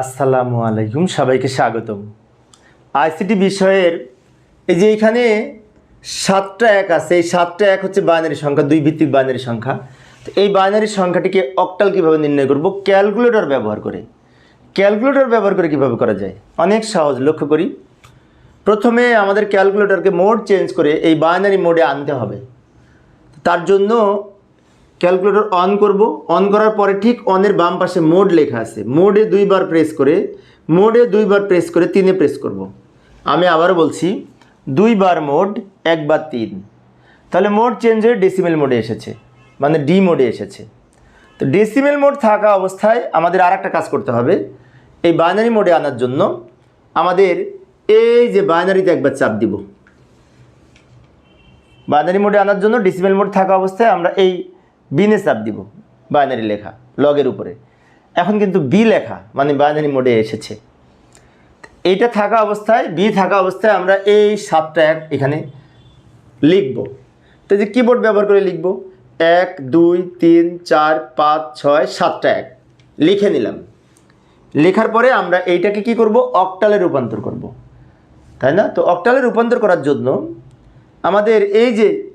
আসসালামু আলাইকুম, সবাইকে স্বাগতম। আইসিটি বিষয়ের এই যে এখানে সাতটা এক আছে, এই সাতটা এক হচ্ছে বাইনারি সংখ্যা, দুই ভিত্তিক বাইনারি সংখ্যা। তো এই বাইনারি সংখ্যাটিকে অক্টাল কীভাবে নির্ণয় করব? ক্যালকুলেটর ব্যবহার করে। ক্যালকুলেটর ব্যবহার করে কীভাবে করা যায়? অনেক সহজ, লক্ষ্য করি। প্রথমে আমাদের ক্যালকুলেটরকে মোড চেঞ্জ করে এই বাইনারি মোডে আনতে হবে। তার জন্য ক্যালকুলেটর অন করব। অন করার পরে ঠিক অনের বাম পাশে মোড লেখা আছে। মোডে দুইবার প্রেস করে মোডে দুইবার প্রেস করে তিনে প্রেস করব। আমি আবারও বলছি, দুইবার মোড একবার তিন। তাহলে মোড চেঞ্জ হয়ে ডেসিমেল মোডে এসেছে মানে ডি মোডে এসেছে। তো ডেসিমেল মোড থাকা অবস্থায় আমাদের আর কাজ করতে হবে। এই বাইনারি মোডে আনার জন্য আমাদের এই যে বাইনারিতে একবার চাপ দিব। বাইনারি মোডে আনার জন্য ডিসিমেল মোড থাকা অবস্থায় আমরা এই বিনে চাপ দিব বাইনারি লেখা লগের উপরে। এখন কিন্তু বি লেখা মানে বাইনারি মোডে এসেছে। এইটা থাকা অবস্থায় বি থাকা অবস্থায় আমরা এই সাতটা এক এখানে লিখব। তো যে কিবোর্ড ব্যবহার করে লিখব, এক, দুই, তিন, চার, পাঁচ, ছয়, সাতটা এক। লিখে নিলাম। লেখার পরে আমরা এইটাকে কি করব? অকটালে রূপান্তর করব। তাই না? তো অকটালে রূপান্তর করার জন্য আমাদের এই যে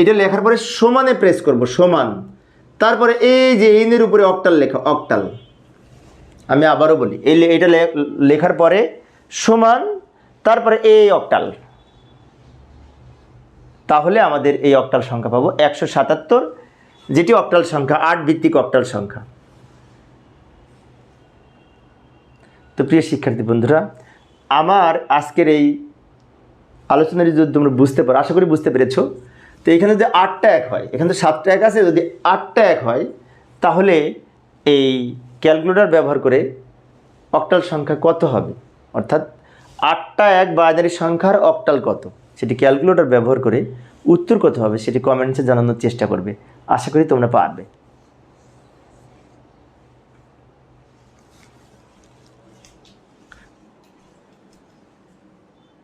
এটা লেখার পরে সমানে প্রেস করব, সমান। তারপরে এই যে ইনের উপরে অক্টাল লেখা অক্টাল আমি আবারও বলি, এই এটা লেখার পরে সমান, তারপরে এই অক্টাল তাহলে আমাদের এই অক্টাল সংখ্যা পাবো একশো সাতাত্তর, যেটি অক্টাল সংখ্যা আট ভিত্তিক অক্টাল সংখ্যা। তো প্রিয় শিক্ষার্থী বন্ধুরা, আমার আজকের এই আলোচনার যদি তোমরা বুঝতে পারো, আশা করি বুঝতে পেরেছ তো এখানে যদি আটটা এক হয়, এখানে তো সাতটা এক আছে, যদি আটটা এক হয়, তাহলে এই ক্যালকুলেটার ব্যবহার করে অক্টাল সংখ্যা কত হবে? অর্থাৎ আটটা এক বাইনারি সংখ্যার অক্টাল কত? সেটি ক্যালকুলেটর ব্যবহার করে উত্তর কত হবে, সেটি কমেন্টসে জানানোর চেষ্টা করবে। আশা করি তোমরা পারবে।